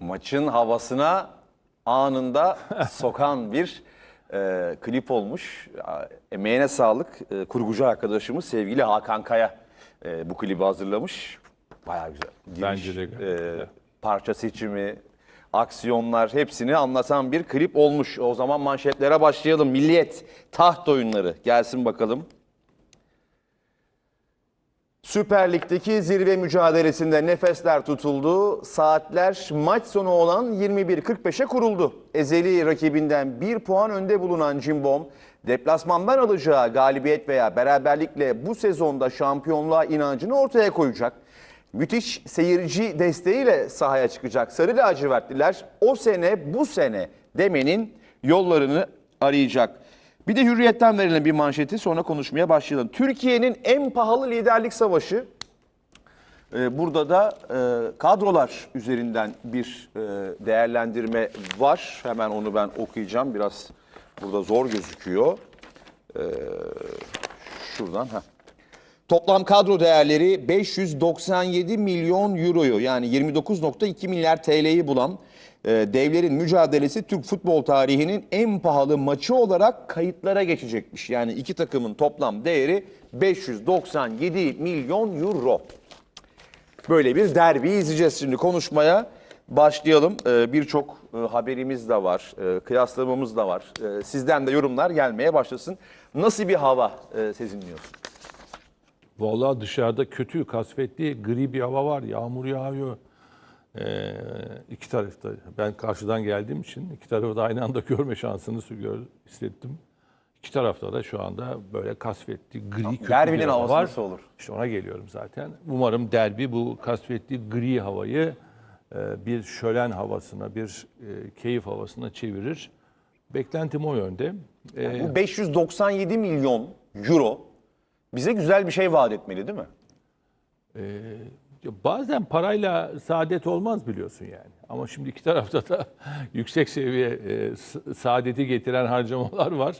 maçın havasına anında sokan bir e, klip olmuş. Emeğine sağlık. E, kurgucu arkadaşımız sevgili Hakan Kaya e, bu klibi hazırlamış. Bayağı güzel. Giriş, Bence de e, parça seçimi, aksiyonlar hepsini anlatan bir klip olmuş. O zaman manşetlere başlayalım. Milliyet taht oyunları gelsin bakalım. Süper Lig'deki zirve mücadelesinde nefesler tutuldu. Saatler maç sonu olan 21.45'e kuruldu. Ezeli rakibinden bir puan önde bulunan Cimbom, deplasmandan alacağı galibiyet veya beraberlikle bu sezonda şampiyonluğa inancını ortaya koyacak. Müthiş seyirci desteğiyle sahaya çıkacak Sarı lacivertliler o sene bu sene demenin yollarını arayacak. Bir de hürriyetten verilen bir manşeti sonra konuşmaya başlayalım. Türkiye'nin en pahalı liderlik savaşı. Ee, Burada da e, kadrolar üzerinden bir e, değerlendirme var. Hemen onu ben okuyacağım. Biraz burada zor gözüküyor. Şuradan. Heh. Toplam kadro değerleri 597 milyon euroyu yani 29.2 milyar TL'yi bulan e, devlerin mücadelesi Türk futbol tarihinin en pahalı maçı olarak kayıtlara geçecekmiş. Yani iki takımın toplam değeri 597 milyon euro. Böyle bir derbi izleyeceğiz şimdi konuşmaya başlayalım. Ee, Birçok e, haberimiz de var, e, kıyaslamamız da var. E, Sizden de yorumlar gelmeye başlasın. Nasıl bir hava e, sezinliyorsun? Vallahi dışarıda kötü, kasvetli, gri bir hava var. Yağmur yağıyor. Ee, iki tarafta. Ben karşıdan geldiğim için iki tarafı da aynı anda görme şansını gör, hissettim. İki tarafta da şu anda böyle kasvetli, gri, kötü derbinin bir hava havası var. nasıl olur? İşte ona geliyorum zaten. Umarım derbi bu kasvetli, gri havayı e, bir şölen havasına, bir e, keyif havasına çevirir. Beklentim o yönde. Ee, Bu 597 milyon euro bize güzel bir şey vaat etmeli değil mi? Ya Bazen parayla saadet olmaz biliyorsun yani. Ama şimdi iki tarafta da yüksek seviye e, saadeti getiren harcamalar var.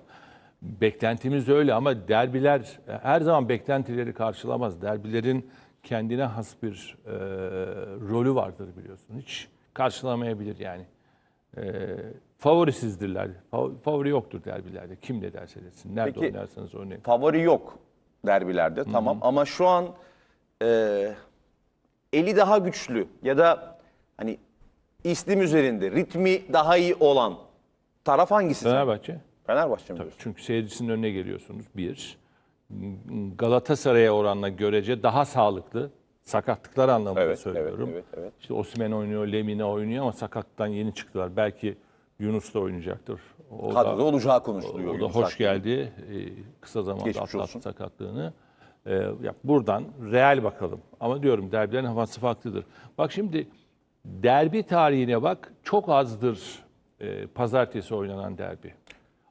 Beklentimiz öyle ama derbiler her zaman beklentileri karşılamaz. Derbilerin kendine has bir e, rolü vardır biliyorsun. Hiç karşılamayabilir yani. E, favorisizdirler. Fa- Favori yoktur derbilerde. Kim ne derse desin. Nerede Peki, oynarsanız oynayın. Favori yok derbilerde tamam ama şu an e, eli daha güçlü ya da hani istim üzerinde ritmi daha iyi olan taraf hangisi? Fenerbahçe. Fenerbahçe mi diyorsun? Çünkü seyircisinin önüne geliyorsunuz. Bir, Galatasaray'a oranla görece daha sağlıklı. Sakatlıklar anlamında Evet, söylüyorum. evet, evet, evet. İşte Osimhen oynuyor, Lemine oynuyor ama sakatlıktan yeni çıktılar. Belki Yunus da oynayacaktır. O da- Kadroda olacağı konuşuluyor. o da Yunus hoş Akgün. geldi. Ee, kısa zamanda Geçmiş atlattı olsun. sakatlığını. Ee, ya buradan real bakalım. Ama diyorum derbilerin havası farklıdır. Bak şimdi derbi tarihine bak. Çok azdır e, pazartesi oynanan derbi.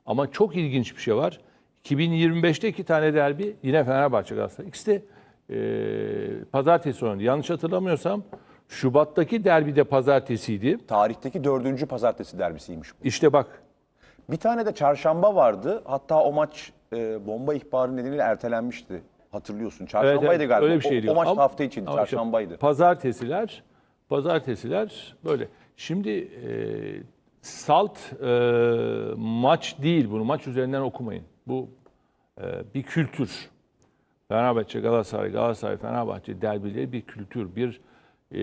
Ama çok ilginç bir şey var. 2025'te iki tane derbi yine Fenerbahçe Galatasaray. İkisi de e, pazartesi oynandı. Yanlış hatırlamıyorsam Şubat'taki derbi de pazartesiydi. Tarihteki dördüncü pazartesi derbisiymiş bu. İşte bak Bir tane de çarşamba vardı. Hatta o maç e, bomba ihbarı nedeniyle ertelenmişti. Hatırlıyorsun. Çarşambaydı Evet, evet, galiba. Öyle bir O- şey o, diyor. maç Ama- hafta içindi. ama işte Çarşambaydı. pazartesiler, pazartesiler böyle. Şimdi e, salt e, maç değil bunu. Maç üzerinden okumayın. Bu e, bir kültür. Fenerbahçe, Galatasaray, Galatasaray, Fenerbahçe derbileri bir kültür, bir e,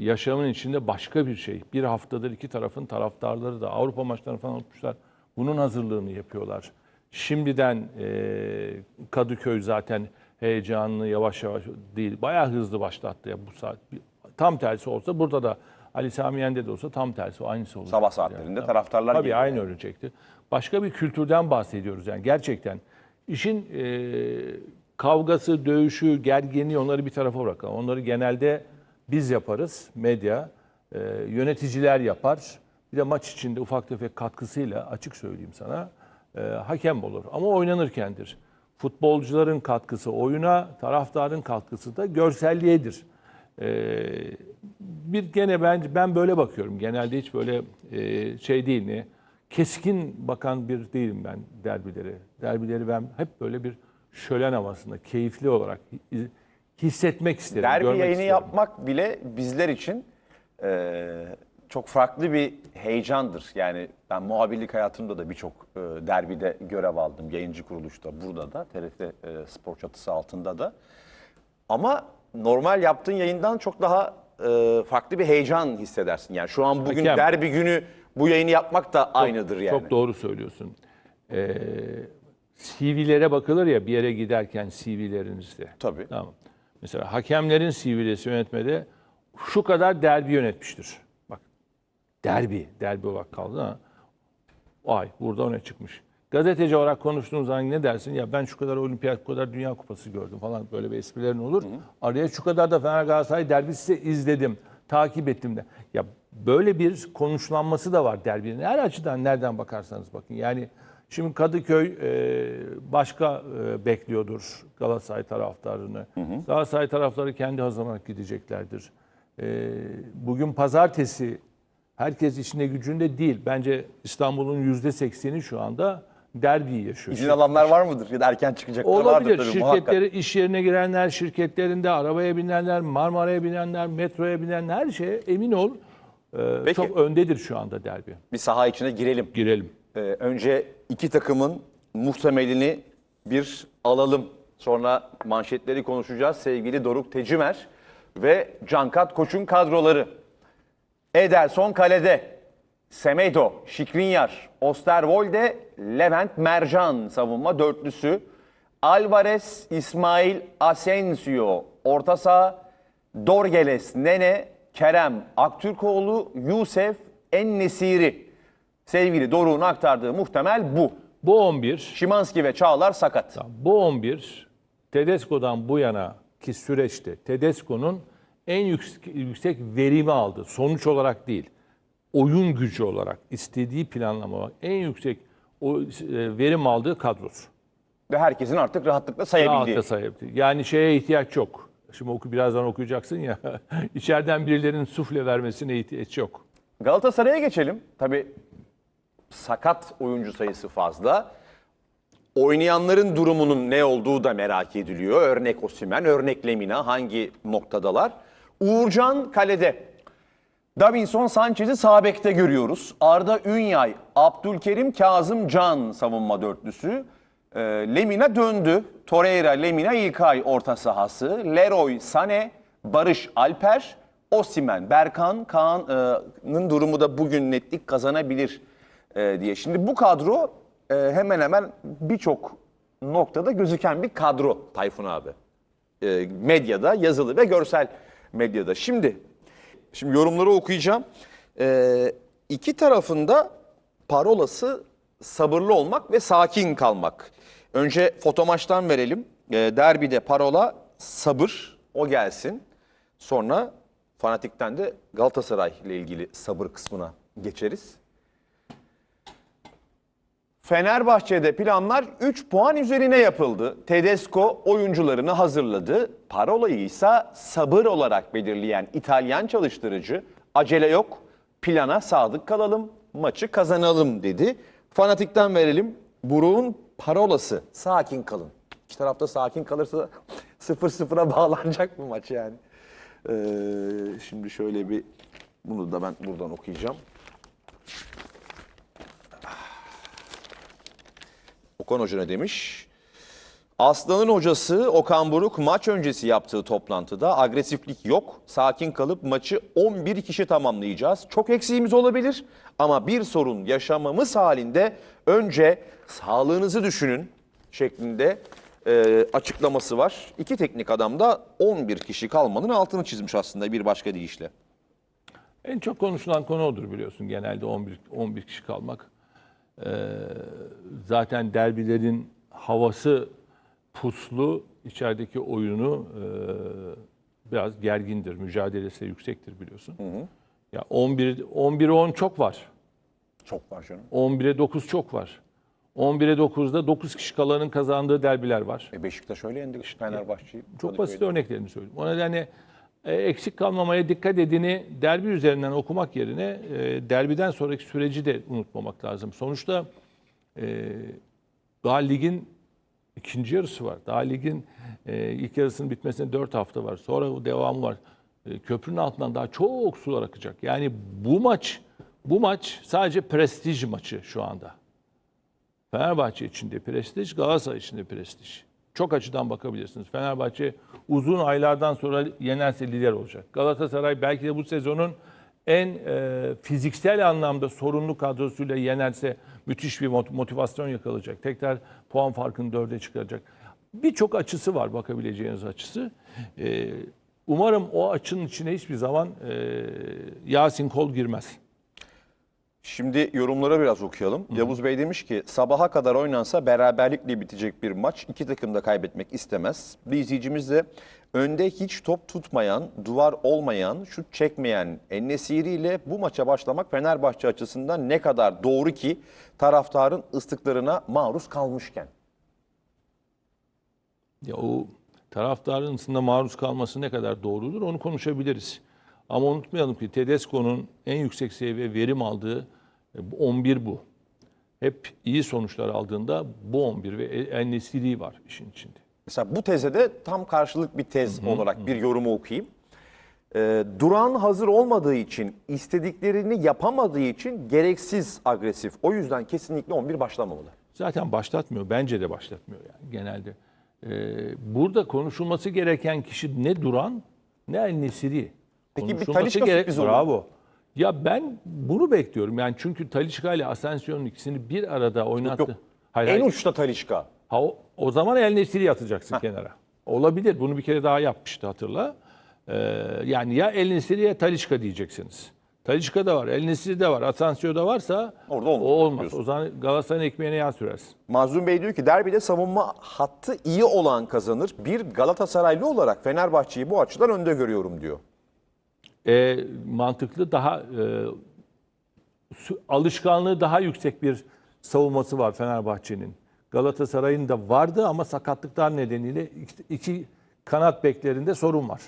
yaşamın içinde başka bir şey. Bir haftadır iki tarafın taraftarları da Avrupa maçlarını falan unutmuşlar. Bunun hazırlığını yapıyorlar. Şimdiden e, Kadıköy zaten heyecanlı, yavaş yavaş değil, bayağı hızlı başlattı ya bu saat. Tam tersi olsa burada da Ali Sami Yen'de de olsa tam tersi aynısı olur. Sabah saatlerinde taraftarlar Tabii aynı ölecekti. Başka bir kültürden bahsediyoruz yani gerçekten. İşin e, kavgası, dövüşü, gerginliği onları bir tarafa bırakalım. Onları genelde biz yaparız, medya, e, yöneticiler yapar. Bir de maç içinde ufak tefek katkısıyla açık söyleyeyim sana e, hakem olur. Ama oynanırkendir. Futbolcuların katkısı oyuna, taraftarın katkısı da görselliğedir. E, bir gene ben ben böyle bakıyorum. Genelde hiç böyle e, şey değil ne keskin bakan bir değilim ben derbileri. Derbileri ben hep böyle bir şölen havasında keyifli olarak hi- hissetmek isterim. Derbi yayını isterim. yapmak bile bizler için e, çok farklı bir heyecandır. Yani ben muhabirlik hayatımda da birçok e, derbide görev aldım. Yayıncı kuruluşta, burada da, TRT e, spor çatısı altında da. Ama normal yaptığın yayından çok daha e, farklı bir heyecan hissedersin. Yani şu an bugün Hakem. derbi günü bu yayını yapmak da aynıdır yani. Çok doğru söylüyorsun. Ee, CV'lere bakılır ya bir yere giderken CV'lerinizde. Tabii. Tamam. Mesela hakemlerin CV'lesi yönetmede şu kadar derbi yönetmiştir. Derbi, derbi olarak kaldı ha. Vay burada öne çıkmış. Gazeteci olarak konuştuğun zaman ne dersin? Ya ben şu kadar olimpiyat, bu kadar dünya kupası gördüm falan böyle bir esprilerin olur. Araya şu kadar da Fener Galatasaray derbisi izledim, takip ettim de. Ya böyle bir konuşlanması da var derbinin. Her açıdan nereden bakarsanız bakın. Yani şimdi Kadıköy e, başka e, bekliyordur Galatasaray taraftarını. Galatasaray taraftarı kendi hazırlanarak gideceklerdir. E, bugün pazartesi herkes işine gücünde değil. Bence İstanbul'un yüzde sekseni şu anda derbiyi yaşıyor. İzin alanlar var mıdır? Ya da erken çıkacaklar vardır Olabilir. tabii muhakkak. Şirketleri, iş yerine girenler, şirketlerinde arabaya binenler, Marmara'ya binenler, metroya binenler her şeye emin ol. e, Peki. Çok öndedir şu anda derbi. Bir saha içine girelim. Girelim. Ee, önce iki takımın muhtemelini bir alalım. Sonra manşetleri konuşacağız. Sevgili Doruk Tecimer ve Cankat Koç'un kadroları. Ederson kalede. Semedo, Şikrinyar, Osterwolde, Levent Mercan savunma dörtlüsü. Alvarez, İsmail Asensio orta saha. Dorgeles, Nene, Kerem Aktürkoğlu, Yusef Ennesiri. Sevgili Doruk'un aktardığı muhtemel bu. Bu 11, Şimanski ve Çağlar sakat. bu 11 Tedesco'dan bu yana ki süreçte Tedesco'nun en yüksek, yüksek verimi aldı. Sonuç olarak değil. Oyun gücü olarak istediği planlama olarak en yüksek o e, verim aldığı kadrosu. Ve herkesin artık rahatlıkla sayabildiği. Rahatla sayabildiği. Yani şeye ihtiyaç yok. Şimdi oku birazdan okuyacaksın ya. içeriden birilerinin sufle vermesine ihtiyaç yok. Galatasaray'a geçelim. Tabii sakat oyuncu sayısı fazla. Oynayanların durumunun ne olduğu da merak ediliyor. Örnek Osimhen, örnek Lemina hangi noktadalar? Uğurcan kalede. Davinson Sanchez'i sağ bekte görüyoruz. Arda Ünyay, Abdülkerim Kazım Can savunma dörtlüsü. Ee, Lemina döndü. Torreira, Lemina İlkay orta sahası. Leroy, Sané, Barış Alper, Osimen, Berkan, Kaan'ın durumu da bugün netlik kazanabilir e, diye. Şimdi bu kadro e, hemen hemen birçok noktada gözüken bir kadro Tayfun abi e, medyada, yazılı ve görsel medyada. Şimdi şimdi yorumları okuyacağım. E, iki tarafında parolası sabırlı olmak ve sakin kalmak. Önce fotomaçtan verelim. E, derbide parola sabır, o gelsin. Sonra fanatikten de Galatasaray ile ilgili sabır kısmına geçeriz. Fenerbahçe'de planlar 3 puan üzerine yapıldı. Tedesco oyuncularını hazırladı. Parolayı ise sabır olarak belirleyen İtalyan çalıştırıcı acele yok, plana sadık kalalım, maçı kazanalım dedi. Fanatikten verelim. Buruk'un parolası sakin kalın. İki tarafta sakin kalırsa 0-0'a bağlanacak mı maç yani? Ee, şimdi şöyle bir bunu da ben buradan okuyacağım. Okan Hoca ne demiş? Aslan'ın hocası Okan Buruk maç öncesi yaptığı toplantıda agresiflik yok. Sakin kalıp maçı 11 kişi tamamlayacağız. Çok eksiğimiz olabilir ama bir sorun yaşamamız halinde önce sağlığınızı düşünün şeklinde e, açıklaması var. İki teknik adam da 11 kişi kalmanın altını çizmiş aslında bir başka deyişle. En çok konuşulan konu odur biliyorsun genelde 11 11 kişi kalmak. Ee, zaten derbilerin havası puslu, içerideki oyunu e, biraz gergindir, mücadelesi de yüksektir biliyorsun. Ya 11 11'e 10 çok var. Çok var canım. 11'e 9 çok var. 11'e 9'da 9 kişi kalanın kazandığı derbiler var. E Beşiktaş öyle yendi Fenerbahçe'yi. Çok basit örneklerini söyleyeyim. O nedenle eksik kalmamaya dikkat edini derbi üzerinden okumak yerine e, derbiden sonraki süreci de unutmamak lazım. Sonuçta e, daha ligin ikinci yarısı var. Daha ligin e, ilk yarısının bitmesine 4 hafta var. Sonra o devamı var. e, köprünün altından daha çok sular akacak. Yani bu maç bu maç sadece prestij maçı şu anda. Fenerbahçe için de prestij, Galatasaray için de prestij. Çok açıdan bakabilirsiniz. Fenerbahçe uzun aylardan sonra yenerse lider olacak. Galatasaray belki de bu sezonun en e, fiziksel anlamda sorunlu kadrosuyla yenerse müthiş bir mot- motivasyon yakalayacak. Tekrar puan farkını dörde çıkaracak. Birçok açısı var bakabileceğiniz açısı. E, umarım o açının içine hiçbir zaman e, Yasin Kol girmez. Şimdi yorumlara biraz okuyalım. Yavuz Bey demiş ki sabaha kadar oynansa beraberlikle bitecek bir maç. iki takım da kaybetmek istemez. Bir izleyicimiz de önde hiç top tutmayan, duvar olmayan, şut çekmeyen Ennesiri ile bu maça başlamak Fenerbahçe açısından ne kadar doğru ki taraftarın ıslıklarına maruz kalmışken. Ya o taraftarın ısında maruz kalması ne kadar doğrudur onu konuşabiliriz. Ama unutmayalım ki Tedesco'nun en yüksek seviye verim aldığı 11 bu. Hep iyi sonuçlar aldığında bu 11 ve En Nesiri var işin içinde. Mesela bu teze de tam karşılık bir tez olarak bir yorumu okuyayım. Ee, Duran hazır olmadığı için, istediklerini yapamadığı için gereksiz agresif. O yüzden kesinlikle 11 başlamamalı. Zaten başlatmıyor. Bence de başlatmıyor yani genelde. Ee, burada konuşulması gereken kişi ne Duran ne El Nesiri. Peki bir Konuşulması Talisca sürpriz olur? Bravo. Ya ben bunu bekliyorum. Yani çünkü Talisca ile Asensio'nun ikisini bir arada oynattı. Yok. Hayır, en hayır. uçta Talişka. Ha, o, o zaman El Nesiri atacaksın kenara. Olabilir. Bunu bir kere daha yapmıştı hatırla. Ee, yani ya El Nesiri ya Talisca diyeceksiniz. Talisca da var, El Nesiri de var, Asensio da varsa Orada olmaz o olmaz. diyorsun. O zaman Galatasaray'ın ekmeğine yağ sürersin. Mazlum Bey diyor ki derbide savunma hattı iyi olan kazanır. Bir Galatasaraylı olarak Fenerbahçe'yi bu açıdan önde görüyorum diyor. E, mantıklı daha e, alışkanlığı daha yüksek bir savunması var Fenerbahçe'nin. Galatasaray'ın da vardı ama sakatlıklar nedeniyle iki, iki kanat beklerinde sorun var.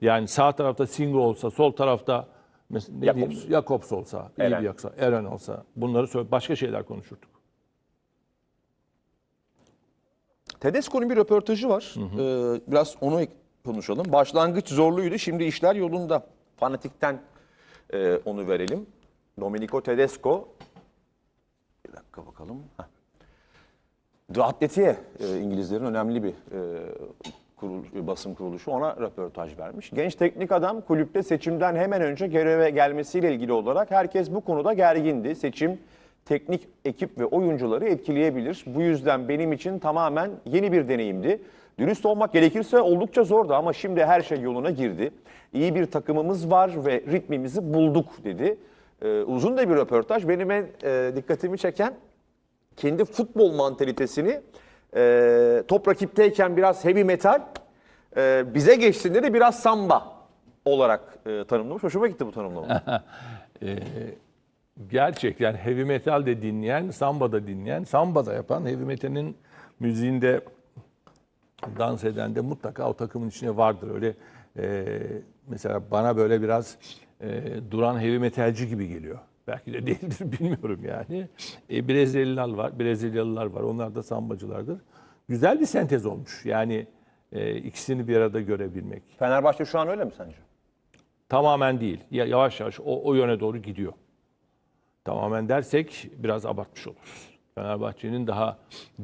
Yani sağ tarafta Singo olsa, sol tarafta mesela ne Jakobs. diyeyim, Jakobs olsa, iyi Eren. bir yaksa, Eren olsa bunları söyle başka şeyler konuşurduk. Tedesco'nun bir röportajı var. Ee, biraz onu konuşalım. Başlangıç zorluydu. Şimdi işler yolunda. Fanatikten e, onu verelim. Domenico Tedesco. Bir dakika bakalım. Heh. The Athletic'e e, İngilizlerin önemli bir e, kurul, basın kuruluşu ona röportaj vermiş. Genç teknik adam kulüpte seçimden hemen önce göreve gelmesiyle ilgili olarak herkes bu konuda gergindi. Seçim teknik ekip ve oyuncuları etkileyebilir. Bu yüzden benim için tamamen yeni bir deneyimdi. Dürüst olmak gerekirse oldukça zordu ama şimdi her şey yoluna girdi. İyi bir takımımız var ve ritmimizi bulduk dedi. Ee, uzun da bir röportaj. Benim en e, dikkatimi çeken kendi futbol mantalitesini e, top rakipteyken biraz heavy metal, e, bize geçtiğinde de biraz samba olarak e, tanımlamış. Hoşuma gitti bu tanımlama. Gerçekten heavy metal de dinleyen, samba da dinleyen, samba da yapan, heavy metalin müziğinde dans eden de mutlaka o takımın içine vardır. Öyle e, mesela bana böyle biraz e, duran heavy metalci gibi geliyor. Belki de değildir bilmiyorum yani. E, Brezilyalılar var, Brezilyalılar var. Onlar da sambacılardır. Güzel bir sentez olmuş. Yani e, ikisini bir arada görebilmek. Fenerbahçe şu an öyle mi sence? Tamamen değil. Ya- Yavaş yavaş o, o yöne doğru gidiyor. Tamamen dersek biraz abartmış oluruz. Fenerbahçe'nin daha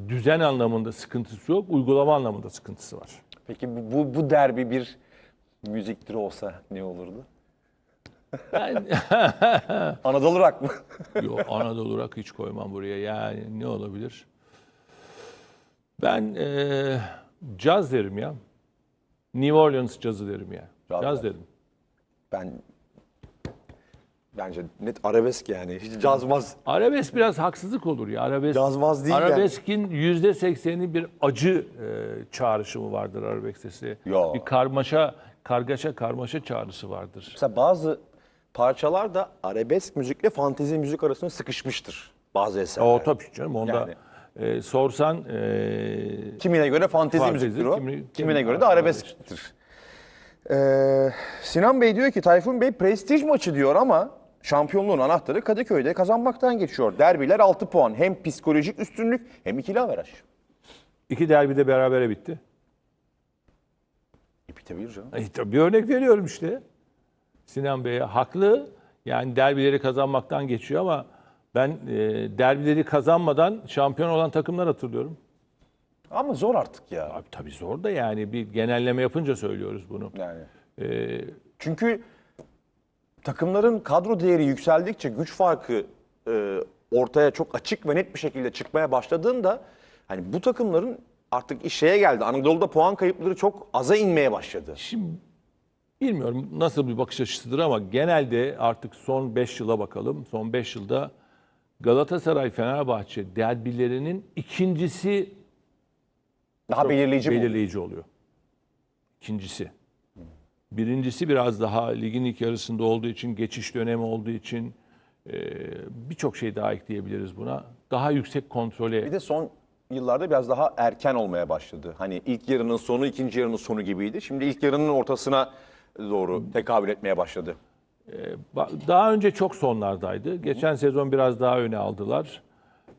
düzen anlamında sıkıntısı yok, uygulama anlamında sıkıntısı var. Peki bu, bu, bu derbi bir müzik türü olsa ne olurdu? Ben Anadolu rock mı? Yo, Anadolu rock hiç koymam buraya. Yani ne olabilir? Ben eee caz derim ya. New Orleans cazı derim ya. Caz Caz der. derim. ben bence net arabesk yani. Hiç cazmaz. Arabesk biraz haksızlık olur ya. Arabesk, Cazmaz değil yani. Arabeskin yüzde sekseni bir acı e, çağrışımı vardır arabesk sesi. Yo. Bir karmaşa, kargaşa karmaşa çağrısı vardır. Mesela bazı parçalar da arabesk müzikle fantezi müzik arasında sıkışmıştır. Bazı eserler. O tabii canım onda Yani. e, sorsan e, Kimine göre fantezi Fantezi, müziktir o. kimi- kimine kimi- göre de arabesktir. Ee, Sinan Bey diyor ki Tayfun Bey prestij maçı diyor ama şampiyonluğun anahtarı Kadıköy'de kazanmaktan geçiyor. Derbiler 6 puan. Hem psikolojik üstünlük hem ikili averaj. iki derbide berabere bitti. Bitebilir canım. E, tabii bir örnek veriyorum işte. Sinan Bey'e haklı. Yani derbileri kazanmaktan geçiyor ama ben e, derbileri kazanmadan şampiyon olan takımlar hatırlıyorum. Ama zor artık ya. Abi tabii zor da yani bir genelleme yapınca söylüyoruz bunu. Yani. E, Çünkü takımların kadro değeri yükseldikçe güç farkı e, ortaya çok açık ve net bir şekilde çıkmaya başladığında hani bu takımların artık şeye geldi. Anadolu'da puan kayıpları çok aza inmeye başladı. Şimdi bilmiyorum nasıl bir bakış açısıdır ama genelde artık son 5 yıla bakalım. Son 5 yılda Galatasaray Fenerbahçe derbilerinin ikincisi Daha belirleyici belirleyici oluyor. İkincisi. Birincisi biraz daha ligin ilk yarısında olduğu için, geçiş dönemi olduğu için e, birçok şey daha ekleyebiliriz buna. Daha yüksek kontrole Bir de son yıllarda biraz daha erken olmaya başladı. Hani ilk yarının sonu, ikinci yarının sonu gibiydi. Şimdi ilk yarının ortasına doğru tekabül etmeye başladı. Ba- Daha önce çok sonlardaydı. Geçen sezon biraz daha öne aldılar.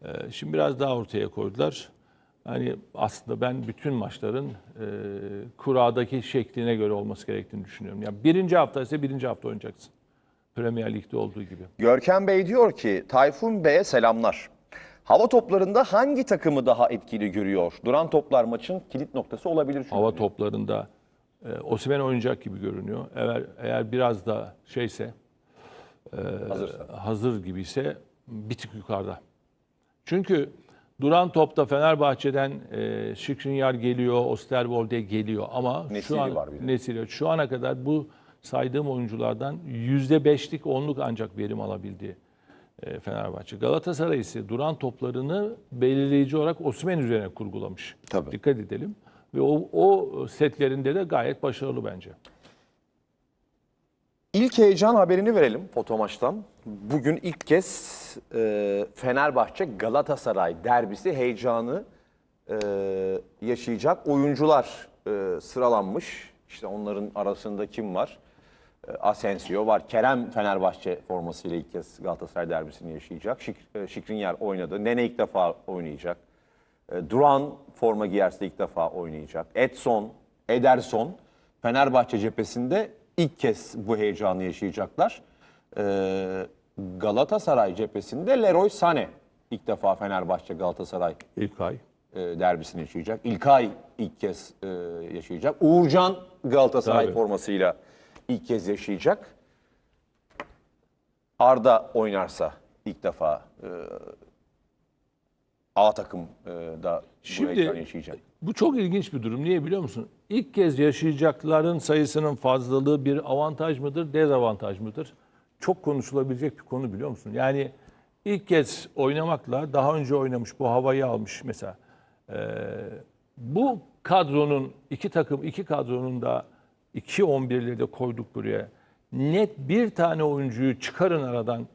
Ee, Şimdi biraz daha ortaya koydular. Hani aslında ben bütün maçların e, kuradaki şekline göre olması gerektiğini düşünüyorum. Yani birinci hafta ise birinci hafta oynayacaksın. Premier Lig'de olduğu gibi. Görkem Bey diyor ki Tayfun Bey'e selamlar. Hava toplarında hangi takımı daha etkili görüyor? Duran toplar maçın kilit noktası olabilir çünkü. Hava toplarında e, Osimhen oynayacak gibi görünüyor. Eğer eğer biraz da şeyse Hazırsa. hazır gibiyse bir tık yukarıda. Çünkü duran topta Fenerbahçe'den e, Skriniar geliyor, Osterwolde geliyor ama Nesiri şu an var bir de. Nesiri. Şu ana kadar bu saydığım oyunculardan %5'lik 10'luk ancak verim alabildi e, Fenerbahçe. Galatasaray ise duran toplarını belirleyici olarak Osimhen üzerine kurgulamış. Tabii. Dikkat edelim. Ve o, o setlerinde de gayet başarılı bence. İlk heyecan haberini verelim foto maçtan. Bugün ilk kez e, Fenerbahçe Galatasaray derbisi heyecanı e, yaşayacak oyuncular e, sıralanmış. İşte onların arasında kim var? E, Asensio var. Kerem Fenerbahçe formasıyla ilk kez Galatasaray derbisini yaşayacak. Şik, e, Şikrinyar oynadı. Nene ilk defa oynayacak. E, Duran forma giyerse ilk defa oynayacak. Edson, Ederson Fenerbahçe cephesinde ilk kez bu heyecanı yaşayacaklar. E, Galatasaray cephesinde Leroy Sané ilk defa Fenerbahçe Galatasaray İlkay. e, derbisini yaşayacak. İlkay ilk kez e, yaşayacak. Uğurcan Galatasaray Tabii. formasıyla ilk kez yaşayacak. Arda oynarsa ilk defa e, A takım e, da bu Şimdi- heyecanı yaşayacak. Bu çok ilginç bir durum. Niye biliyor musun? İlk kez yaşayacakların sayısının fazlalığı bir avantaj mıdır, dezavantaj mıdır? Çok konuşulabilecek bir konu biliyor musun? Yani ilk kez oynamakla daha önce oynamış, bu havayı almış mesela. Ee, bu kadronun, iki takım, iki kadronun da iki 11'leri de koyduk buraya. Net bir tane oyuncuyu çıkarın aradan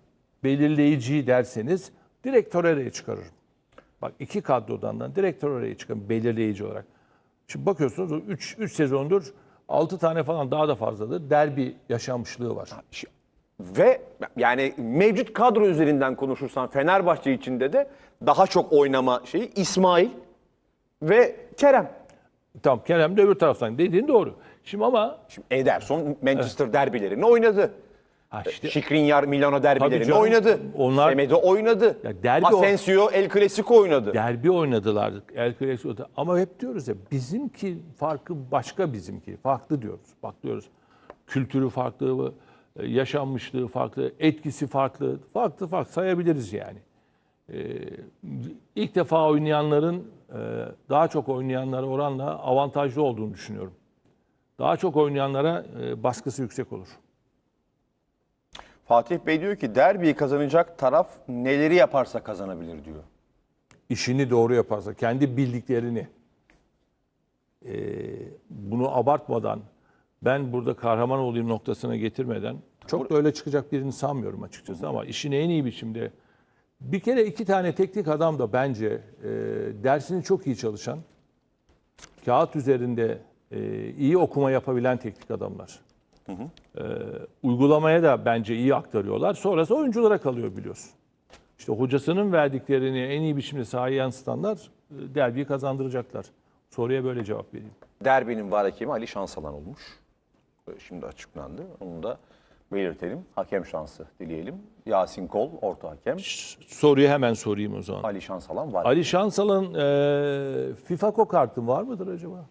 belirleyici derseniz direkt Torreira'yı çıkarırım. Bak iki kadrodan da direktör oraya çıkan belirleyici olarak. Şimdi bakıyorsunuz 3 3 sezondur 6 tane falan daha da fazladır. Derbi yaşanmışlığı var. Ve yani mevcut kadro üzerinden konuşursan Fenerbahçe içinde de daha çok oynama şeyi İsmail ve Kerem. Tamam Kerem de öbür taraftan dediğin doğru. Şimdi ama Şimdi Ederson Manchester derbilerini oynadı. Ha işte Şikrinyar Milano derbilerini canım. oynadı. Onlar- Semedo oynadı. Ya derbi o- Asensio El Clasico oynadı. derbi oynadılar. El Clasico'da. Ama hep diyoruz ya bizimki farkı başka bizimki. Farklı diyoruz. Bak diyoruz. Kültürü farklı, e, yaşanmışlığı farklı, etkisi farklı. Farklı farklı sayabiliriz yani. Ee, ilk defa oynayanların e, daha çok oynayanlara oranla avantajlı olduğunu düşünüyorum. Daha çok oynayanlara e, baskısı yüksek olur. Fatih Bey diyor ki derbiyi kazanacak taraf neleri yaparsa kazanabilir diyor. işini doğru yaparsa, kendi bildiklerini e, bunu abartmadan, ben burada kahraman olayım noktasına getirmeden çok da öyle çıkacak birini sanmıyorum açıkçası ama işini en iyi biçimde bir kere iki tane teknik adam da bence e, dersini çok iyi çalışan, kağıt üzerinde e, iyi okuma yapabilen teknik adamlar. E, uygulamaya da bence iyi aktarıyorlar. Sonrası oyunculara kalıyor biliyorsun. İşte hocasının verdiklerini en iyi biçimde sahaya yansıtanlar e, derbiyi kazandıracaklar. Soruya böyle cevap vereyim. Derbinin var hakemi Ali Şansalan olmuş. Ee, Şimdi açıklandı. Onu da belirtelim. Hakem şansı dileyelim. Yasin Kol orta hakem. Soruyu hemen sorayım o zaman. Ali Şansalan var. Ali Şansal'ın e, FIFA kartı var mıdır acaba?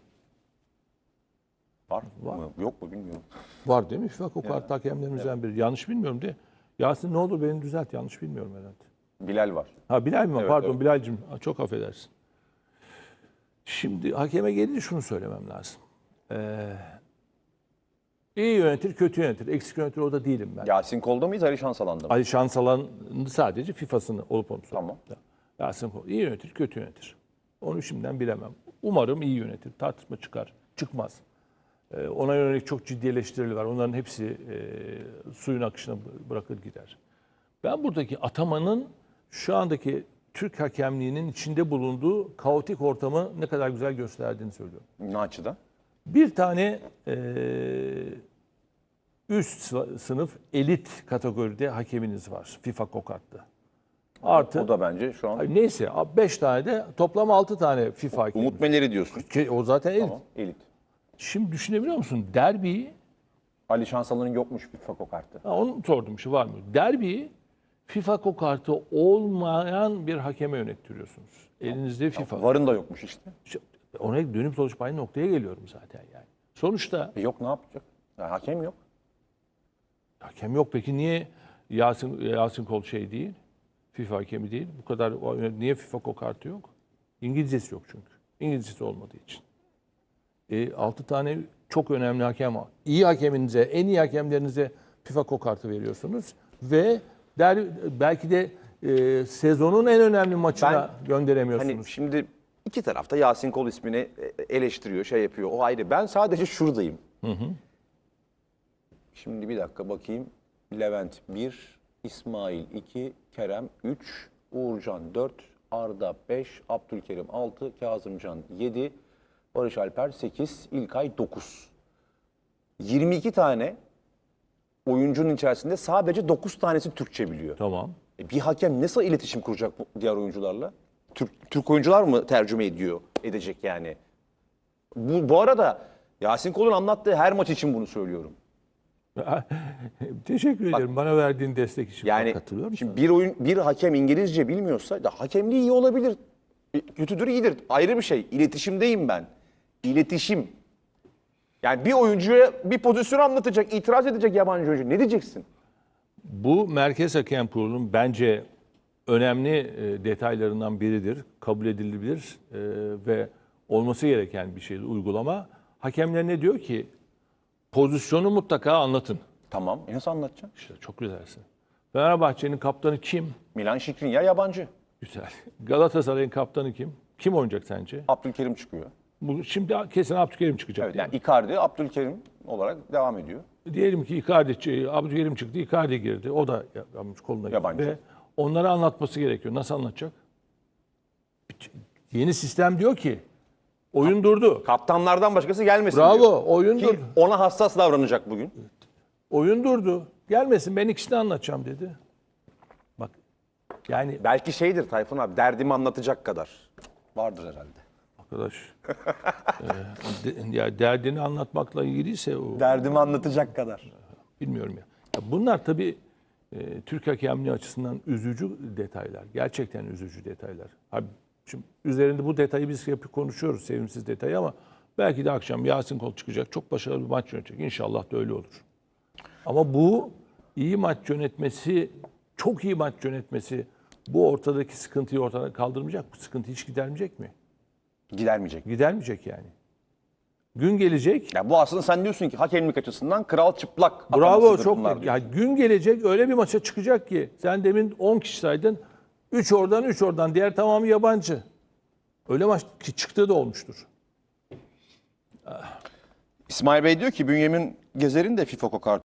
Var mı? Yok mu bilmiyorum. Var değil mi? FIFA kartı hakemlerimizden biri. Yanlış bilmiyorum diye. Yasin ne olur beni düzelt. Yanlış bilmiyorum herhalde. Bilal var. Ha Bilal mi? var? Evet, Pardon evet. Bilal'cim. Ha, Çok affedersin. Şimdi hakeme gelince şunu söylemem lazım. Ee, iyi yönetir, kötü yönetir. Eksik yönetir o da değilim ben. Yasin Kol'da mıyız Ali Şansalan'da mı? Ali Şansalan sadece FIFA'sını olup olumsuz. Tamam. Yasin Kol iyi yönetir, kötü yönetir. Onu şimdiden bilemem. Umarım iyi yönetir. Tartışma çıkar. Çıkmaz. Ee, ona yönelik çok ciddi eleştiriler var. Onların hepsi e, suyun akışına bı- bırakır gider. Ben buradaki atamanın şu andaki Türk hakemliğinin içinde bulunduğu kaotik ortamı ne kadar güzel gösterdiğini söylüyorum. Ne açıdan? Bir tane e, üst sı- sınıf elit kategoride hakeminiz var FIFA kokartlı. Artı O da bence şu an neyse 5 tane de toplam 6 tane FIFA hakemi. Umut Meler'i diyorsun. Ki O zaten elit. Tamam. Elit. Şimdi düşünebiliyor musun? Derbiyi, Ali Şansalan'ın yokmuş bir Fako kartı. ha, onu sordum şu var mı? Derbiyi FIFA kokartı olmayan bir hakeme yönettiriyorsunuz. Elinizde FIFA. Varın da yokmuş işte. Şu- Ona dönüp dolaşıp aynı noktaya geliyorum zaten yani. Sonuçta E yok ne yapacak? Ya hakem yok. hakem yok. Peki niye Yasin, Yasin Kol şey değil? FIFA hakemi değil. Bu kadar niye FIFA kokartı yok? İngilizcesi yok çünkü. İngilizcesi olmadığı için. E, 6 tane çok önemli hakem var. İyi hakeminize, en iyi hakemlerinize FIFA kokartı veriyorsunuz ve der, belki de e, sezonun en önemli maçına gönderemiyorsunuz. Hani şimdi iki tarafta Yasin Kol ismini e, eleştiriyor, şey yapıyor. O ayrı. Ben sadece şuradayım. Şimdi bir dakika bakayım. Levent 1, İsmail 2, Kerem 3, Uğurcan 4, Arda 5, Abdülkerim 6, Kazımcan 7, Barış Alper 8, İlkay 9. 22 tane oyuncunun içerisinde sadece 9 tanesi Türkçe biliyor. Tamam. E, Bir hakem nasıl iletişim kuracak diğer oyuncularla? Türk, Türk oyuncular mı tercüme ediyor, edecek yani? Bu, bu arada Yasin Kol'un anlattığı her maç için bunu söylüyorum. Teşekkür ederim bana verdiğin destek için. Yani Katılıyorum sana. şimdi bir oyun bir hakem İngilizce bilmiyorsa da hakemliği iyi olabilir. E, Kötüdür iyidir. Ayrı bir şey. İletişimdeyim ben. İletişim. Yani bir oyuncuya bir pozisyon anlatacak, itiraz edecek yabancı oyuncu. Ne diyeceksin? Bu Merkez Hakem Kurulu'nun bence önemli e, detaylarından biridir. Kabul edilebilir e, ve olması gereken bir şeydir uygulama. Hakemler ne diyor ki? Pozisyonu mutlaka anlatın. Tamam. E nasıl anlatacaksın? İşte çok güzelsin. Fenerbahçe'nin kaptanı kim? Milan Şikrinyar yabancı. Güzel. Galatasaray'ın kaptanı kim? Kim oynayacak sence? Abdülkerim çıkıyor. Bu şimdi kesin Abdülkerim çıkacak. Evet yani Icardi Abdülkerim olarak devam ediyor. Diyelim ki Icardi, Abdülkerim çıktı, Icardi girdi. O da yapmış koluna girdi. Yabancı. Ve onları anlatması gerekiyor. Nasıl anlatacak? Yeni sistem diyor ki oyun durdu. Kaptanlardan başkası gelmesin Bravo, diyor. oyun Ki durdu. ona hassas davranacak bugün. Oyun durdu. Gelmesin ben ikisini anlatacağım dedi. Bak yani Belki şeydir Tayfun abi derdimi anlatacak kadar. Vardır herhalde. Arkadaş e, de- ya derdini anlatmakla ilgiliyse o Derdimi anlatacak kadar. Bilmiyorum ya. ya bunlar tabii e, Türk hakemliği açısından üzücü detaylar. Gerçekten üzücü detaylar. Abi, şimdi üzerinde bu detayı biz yapıp konuşuyoruz, sevimsiz detayı ama belki de akşam Yasin Kol çıkacak, çok başarılı bir maç yönetecek. İnşallah da öyle olur. Ama bu iyi maç yönetmesi, çok iyi maç yönetmesi bu ortadaki sıkıntıyı ortadan kaldırmayacak. Bu sıkıntı hiç gidermeyecek mi? Gidermeyecek. Gidermeyecek yani. Gün gelecek, Ya bu aslında sen diyorsun ki hakemlik açısından kral çıplak Bravo çok ya gün gelecek öyle bir maça çıkacak ki sen demin 10 kişi saydın. 3 oradan 3 oradan diğer tamamı yabancı. Öyle maç ki çıktığı da olmuştur. İsmail Bey diyor ki Bünyamin Gezer'in de FIFA kartı